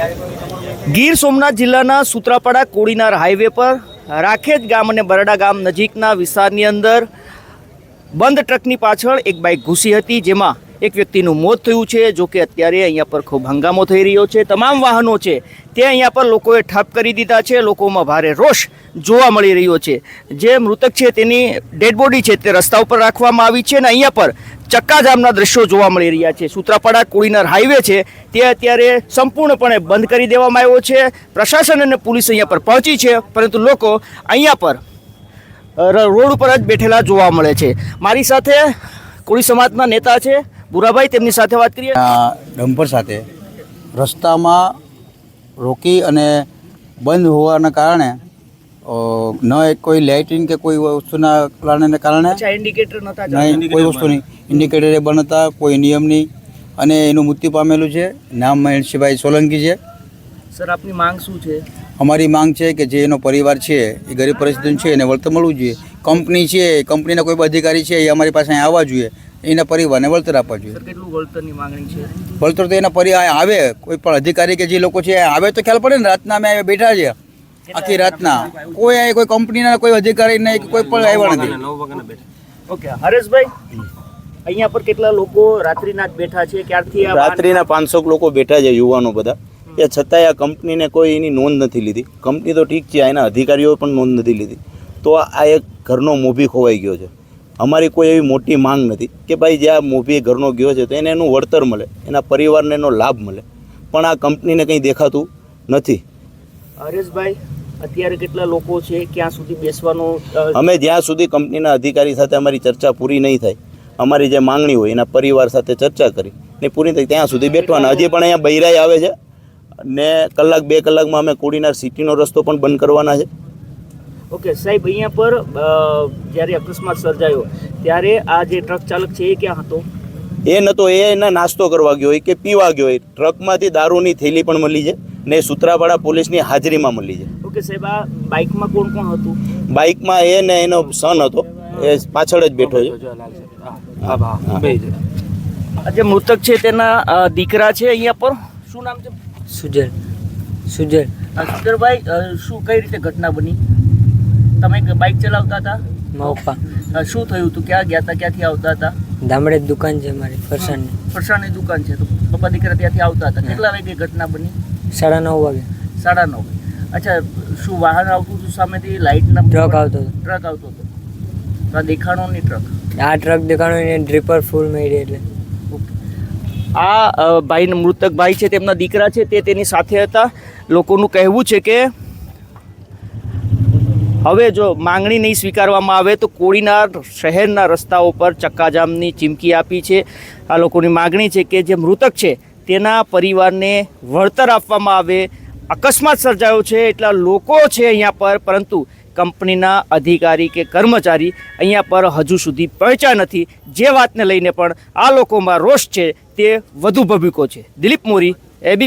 ગીર સોમનાથ જિલ્લાના સુત્રાપાડા કોડીનાર હાઈવે પર રાખેજ ગામ અને બરડા ગામ નજીકના વિસ્તારની અંદર બંધ ટ્રકની પાછળ એક બાઇક ઘૂસી હતી, જેમાં એક વ્યક્તિનું મોત થયું છે, જો કે અત્યારે અહીંયા પર ખૂબ હંગામો થઈ રહ્યો છે. તમામ વાહનો છે, તે અહીંયા પર લોકોએ ઠપ કરી દીધા છે, લોકોમાં ભારે રોષ જોવા મળી રહ્યો છે. જે મૃતક છે, તેની ડેડ બોડી છે, તે રસ્તા ઉપર રાખવામાં આવી છે અને અહીંયા પર ચક્કાજામના દ્રશ્યો જોવા મળી રહ્યા છે. સૂત્રાપાડા કોડીનાર હાઈવે છે, તે અત્યારે સંપૂર્ણપણે બંધ કરી દેવામાં આવ્યો છે. પ્રશાસન અને પોલીસ અહીંયા પર પહોંચી છે, પરંતુ લોકો અહીંયા પર રોડ ઉપર જ બેઠેલા જોવા મળે છે. મારી સાથે કોળી સમાજના નેતા છે બુરાભાઈ તેમની સાથે વાત કરીએ. ડમ્પર સાથે. રસ્તામાં રોકી અને બંધ હોવાના કારણે ન કોઈ લાઇટિંગ કે કોઈ વસ્તુના કારણે કારણે ઇન્ડિકેટર કોઈ વસ્તુ નહીં. ઇન્ડિકેટર એ બંધ હતા કોઈ નિયમ નહીં. અને એનું મૃત્યુ પામેલું છે. નામ મહેશભાઈ સોલંકી છે. સર આપની માંગ શું છે? અમારી માંગ છે કે જે એનો પરિવાર છે એ ગરીબ પરિસ્થિતિ છે એને વળતર મળવું જોઈએ. કંપની છે કંપનીના કોઈ અધિકારી છે એ અમારી પાસે અહીં આવવા જોઈએ. એના પરિવારને વળતર આપવા જોઈએ. કેટલું વળતરની માંગણી છે? વળતર તો એના પરિવાર આવે. કોઈ પણ અધિકારી કે જે લોકો છે આવે તો ખ્યાલ પડે ને રાતના અમે બેઠા છે આખી રાતના. કોઈ અહીંયા કોઈ કંપનીના કોઈ અધિકારી નહીં કોઈ પણ આવ્યા નથી. ઓકે હરેશભાઈ અહીંયા પર કેટલા લોકો રાત્રિના જ બેઠા છે? ક્યારથી રાત્રિના પાંચસો લોકો બેઠા છે યુવાનો બધા. એ છતાંય આ કંપનીને કોઈ એની નોંધ નથી લીધી. કંપની તો ઠીક છે એના અધિકારીઓ પણ નોંધ નથી લીધી. તો આ એક ઘરનો મોભી ખોવાઈ ગયો છે. અમારી કોઈ એવી મોટી માંગ નથી કે ભાઈ જે આ મોભી ઘરનો ગયો છે તો એને એનું વળતર મળે એના પરિવારને એનો લાભ મળે. પણ આ કંપનીને કંઈ દેખાતું નથી. હરેશભાઈ અત્યારે કેટલા લોકો છે ક્યાં સુધી બેસવાનું અમે જ્યાં સુધી કંપનીના અધિકારી સાથે અમારી ચર્ચા પૂરી નહીં થાય અમારી જે માંગણી હોય એના પરિવાર સાથે ચર્ચા કરી ને પૂરી થાય ત્યાં સુધી બેઠવાના. હજી પણ અહીંયા બૈરાઈ આવે છે ને કલાક બે કલાકમાં અમે કોડીનાર સિટીનો રસ્તો પણ બંધ કરવાના છે. ઓકે સાહેબ અહીંયા પર જ્યારે અકસ્માત સર્જાયો ત્યારે આ જે ટ્રક ચાલક છે એ ક્યાં હતો? એ ન તો એ એના નાસ્તો કરવા ગયો હોય કે પીવા ગયો હોય ટ્રકમાંથી દારૂની થેલી પણ મળી છે ને સુત્રાપાડા પોલીસની હાજરીમાં મળી છે. ઓકે સાહેબ આ બાઇકમાં કોણ કોણ હતું? બાઇકમાં એ ને એનો સન હતો એ પાછળ જ બેઠો છે. આ જે મૃતક છે તેના દીકરા છે અહીંયા પર? શું નામ છે? સુજય. સુજય. અ, સુંદરભાઈ શું કઈ રીતે ઘટના બની? તમે બાઇક ચલાવતા હતા? મોપા શું થયું હતું? ક્યાં ગયા હતા? ક્યાંથી આવતા હતા? ધામડે દુકાન છે મારી ફરસાણની. ફરસાણની દુકાન છે. તો પપ્પા દીકરા ત્યાંથી આવતા હતા. કેટલા વાગે ઘટના બની? સાડા નવ વાગે. સાડા નવ અચ્છા શું વાહન આવતું હતું સામેથી? લાઇટના ટ્રક આવતો હતો. ટ્રક આવતો હતો. તો દેખાણો નહીં ટ્રક આ ટ્રક દેખાણો એને ડ્રીપર ફૂલ મારી એટલે. આ ભાઈ મૃતક ભાઈ છે તેમના દીકરા છે તે તેની સાથે હતા. લોકોનું કહેવું છે કે હવે જો માંગણી નહીં સ્વીકારવામાં આવે તો કોળીના શહેરના રસ્તાઓ પર ચક્કાજામની ચીમકી આપી છે. આ લોકોની માગણી છે કે જે મૃતક છે તેના પરિવારને વળતર આપવામાં આવે. અકસ્માત સર્જાયો છે એટલા લોકો છે અહીંયા પર, પરંતુ કંપનીના અધિકારી કે કર્મચારી અહીંયા પર હજુ સુધી પહોંચ્યા નથી. જે વાતને લઈને પણ આ લોકોમાં રોષ છે તે વધુ ભભૂકો છે. દિલીપ મોરી એબી